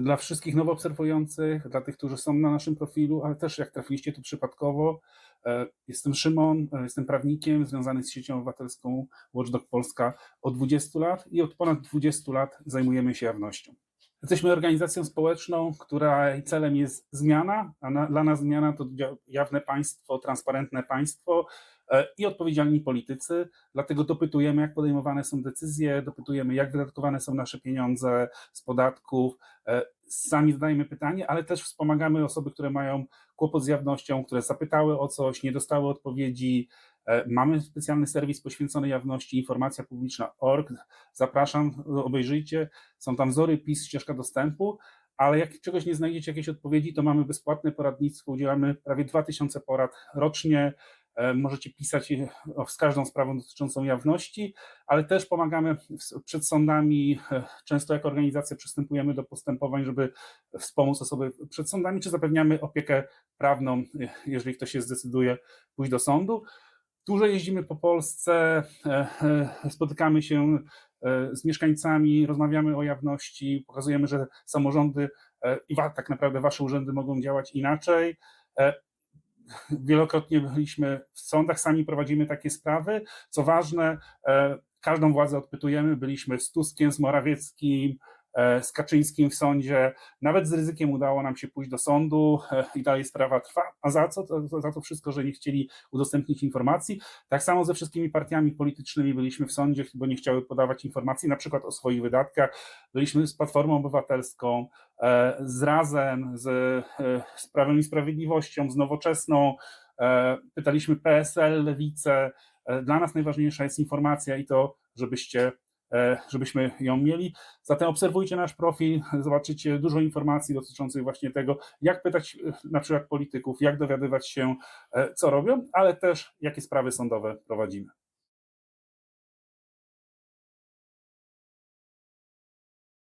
Dla wszystkich nowo obserwujących, dla tych, którzy są na naszym profilu, ale też jak trafiliście tu przypadkowo, e, jestem Szymon, e, jestem prawnikiem związany z siecią obywatelską Watchdog Polska od 20 lat i od ponad 20 lat zajmujemy się jawnością. Jesteśmy organizacją społeczną, której celem jest zmiana, a na, dla nas zmiana to jawne państwo, transparentne państwo e, i odpowiedzialni politycy. Dlatego dopytujemy, jak podejmowane są decyzje, dopytujemy, jak wydatkowane są nasze pieniądze z podatków. E, Sami zadajemy pytanie, ale też wspomagamy osoby, które mają kłopot z jawnością, które zapytały o coś, nie dostały odpowiedzi. E, Mamy specjalny serwis poświęcony jawności, informacja publiczna.org. Zapraszam, obejrzyjcie. Są tam wzory, PIS, ścieżka dostępu, ale jak czegoś nie znajdziecie, jakiejś odpowiedzi, to mamy bezpłatne poradnictwo, udzielamy prawie 2000 porad rocznie. E, Możecie pisać e, z każdą sprawą dotyczącą jawności, ale też pomagamy przed sądami. Często jako organizacja przystępujemy do postępowań, żeby wspomóc osoby przed sądami, czy zapewniamy opiekę prawną, jeżeli ktoś się zdecyduje pójść do sądu. Dużo jeździmy po Polsce, e, e, spotykamy się e, z mieszkańcami, rozmawiamy o jawności, pokazujemy, że samorządy i tak naprawdę wasze urzędy mogą działać inaczej. Wielokrotnie byliśmy w sądach, sami prowadzimy takie sprawy. Co ważne, każdą władzę odpytujemy. Byliśmy z Tuskiem, z Morawieckim, z Kaczyńskim w sądzie. Nawet z ryzykiem udało nam się pójść do sądu e, i dalej sprawa trwa. A za co? Za to wszystko, że nie chcieli udostępnić informacji. Tak samo ze wszystkimi partiami politycznymi byliśmy w sądzie, bo nie chciały podawać informacji, na przykład o swoich wydatkach. Byliśmy z Platformą Obywatelską, e, z Razem, z, e, z Prawem i Sprawiedliwością, z Nowoczesną. E, Pytaliśmy PSL, Lewicę. E, Dla nas najważniejsza jest informacja i to, żebyście, e, żebyśmy ją mieli. Zatem obserwujcie nasz profil, zobaczycie dużo informacji dotyczących właśnie tego, jak pytać e, na przykład polityków, jak dowiadywać się, e, co robią, ale też jakie sprawy sądowe prowadzimy.